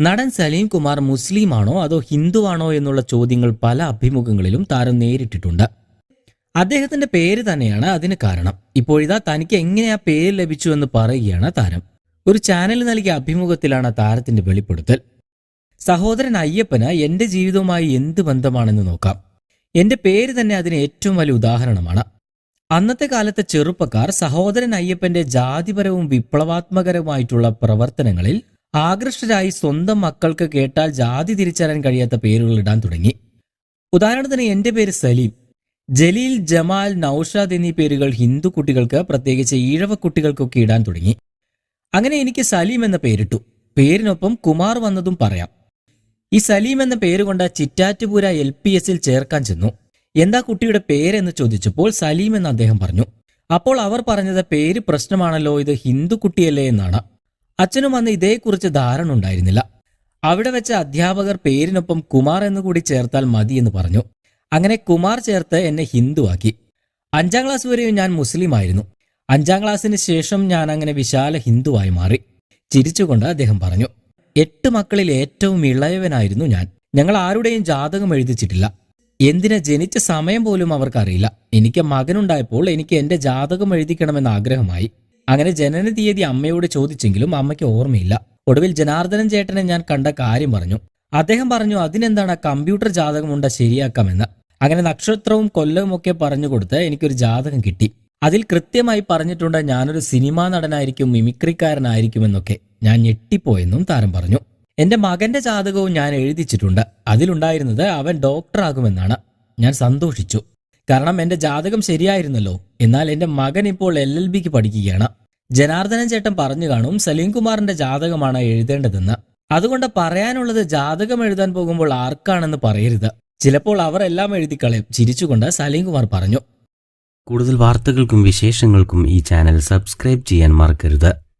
നടൻ സലീം കുമാർ മുസ്ലിമാണോ അതോ ഹിന്ദുവാണോ എന്നുള്ള ചോദ്യങ്ങൾ പല അഭിമുഖങ്ങളിലും താരം നേരിട്ടിട്ടുണ്ട്. അദ്ദേഹത്തിന്റെ പേര് തന്നെയാണ് അതിന് കാരണം. ഇപ്പോഴിതാ തനിക്ക് എങ്ങനെ ആ പേര് ലഭിച്ചു എന്ന് പറയുകയാണ് താരം. ഒരു ചാനൽ നൽകിയ അഭിമുഖത്തിലാണ് താരത്തിന്റെ വെളിപ്പെടുത്തൽ. സഹോദരൻ അയ്യപ്പന് എന്റെ ജീവിതവുമായി എന്ത് ബന്ധമാണെന്ന് നോക്കാം. എന്റെ പേര് തന്നെ അതിന് ഏറ്റവും വലിയ ഉദാഹരണമാണ്. അന്നത്തെ കാലത്തെ ചെറുപ്പക്കാർ സഹോദരൻ അയ്യപ്പന്റെ ജാതിപരവും വിപ്ലവാത്മകരവുമായിട്ടുള്ള പ്രവർത്തനങ്ങളിൽ ആകൃഷ്ടരായി സ്വന്തം മക്കൾക്ക് കേട്ടാൽ ജാതി തിരിച്ചറിയാൻ കഴിയാത്ത പേരുകൾ ഇടാൻ തുടങ്ങി. ഉദാഹരണത്തിന് എന്റെ പേര് സലീം. ജലീൽ ജമാൽ നൌഷാദ് എന്നീ പേരുകൾ ഹിന്ദു കുട്ടികൾക്ക് പ്രത്യേകിച്ച് ഈഴവ കുട്ടികൾക്കൊക്കെ ഇടാൻ തുടങ്ങി. അങ്ങനെ എനിക്ക് സലീം എന്ന പേരിട്ടു. പേരിനൊപ്പം കുമാർ വന്നതും പറയാം. ഈ സലീം എന്ന പേരുകൊണ്ട് ചിറ്റാറ്റുപുര എൽ പി എസിൽ ചേർക്കാൻ ചെന്നു. എന്താ കുട്ടിയുടെ പേരെന്ന് ചോദിച്ചപ്പോൾ സലീം എന്ന് അദ്ദേഹം പറഞ്ഞു. അപ്പോൾ അവർ പറഞ്ഞത് പേര് പ്രശ്നമാണല്ലോ ഇത് ഹിന്ദു കുട്ടിയല്ലേ എന്നാണ്. അച്ഛനും അന്ന് ഇതേക്കുറിച്ച് ധാരണ ഉണ്ടായിരുന്നില്ല അവിടെ വെച്ച അധ്യാപകർ പേരിനൊപ്പം കുമാർ എന്ന് കൂടി ചേർത്താൽ മതി എന്ന് പറഞ്ഞു. അങ്ങനെ കുമാർ ചേർത്ത് എന്നെ ഹിന്ദുവാക്കി അഞ്ചാം ക്ലാസ് വരെയും ഞാൻ മുസ്ലിം ആയിരുന്നു. അഞ്ചാം ക്ലാസ്സിന് ശേഷം ഞാൻ അങ്ങനെ വിശാല ഹിന്ദുവായി മാറി. ചിരിച്ചുകൊണ്ട് അദ്ദേഹം പറഞ്ഞു എട്ട് മക്കളിൽ ഏറ്റവും ഇളയവനായിരുന്നു ഞാൻ. ഞങ്ങൾ ആരുടെയും ജാതകം എഴുതിച്ചിട്ടില്ല. എന്തിനാ ജനിച്ച സമയം പോലും അവർക്കറിയില്ല. എനിക്ക് മകനുണ്ടായപ്പോൾ എനിക്ക് എന്റെ ജാതകം എഴുതിക്കണമെന്ന് ആഗ്രഹമായി. അങ്ങനെ ജനന തീയതി അമ്മയോട് ചോദിച്ചെങ്കിലും അമ്മയ്ക്ക് ഓർമ്മയില്ല. ഒടുവിൽ ജനാർദ്ദനൻ ചേട്ടനെ ഞാൻ കണ്ട കാര്യം പറഞ്ഞു. അദ്ദേഹം പറഞ്ഞു അതിനെന്താണ്? കമ്പ്യൂട്ടർ ജാതകമുണ്ട ശരിയാക്കാമെന്ന്. അങ്ങനെ നക്ഷത്രവും കൊല്ലവും ഒക്കെ പറഞ്ഞു കൊടുത്ത് എനിക്കൊരു ജാതകം കിട്ടി. അതിൽ കൃത്യമായി പറഞ്ഞിട്ടുണ്ട് ഞാനൊരു സിനിമാ നടനായിരിക്കും മിമിക്രിക്കാരനായിരിക്കുമെന്നൊക്കെ. ഞാൻ ഞെട്ടിപ്പോയെന്നും താരം പറഞ്ഞു. എന്റെ മകന്റെ ജാതകവും ഞാൻ എഴുതിച്ചിട്ടുണ്ട്. അതിലുണ്ടായിരുന്നത് അവൻ ഡോക്ടറാകുമെന്നാണ് ഞാൻ സന്തോഷിച്ചു. കാരണം എന്റെ ജാതകം ശരിയായിരുന്നല്ലോ. എന്നാൽ എന്റെ മകൻ ഇപ്പോൾ എൽ എൽ ബിക്ക് പഠിക്കുകയാണ്. ജനാർദ്ദനൻ ചേട്ടൻ പറഞ്ഞു കാണും സലീം കുമാറിന്റെ ജാതകമാണ് എഴുതേണ്ടതെന്ന്. അതുകൊണ്ട് പറയാനുള്ളത് ജാതകം എഴുതാൻ പോകുമ്പോൾ ആർക്കാണെന്ന് പറയരുത്. ചിലപ്പോൾ അവർ എല്ലാം എഴുതിക്കളയും. ചിരിച്ചുകൊണ്ട് സലീം കുമാർ പറഞ്ഞു. കൂടുതൽ വാർത്തകൾക്കും വിശേഷങ്ങൾക്കും ഈ ചാനൽ സബ്സ്ക്രൈബ് ചെയ്യാൻ മറക്കരുത്.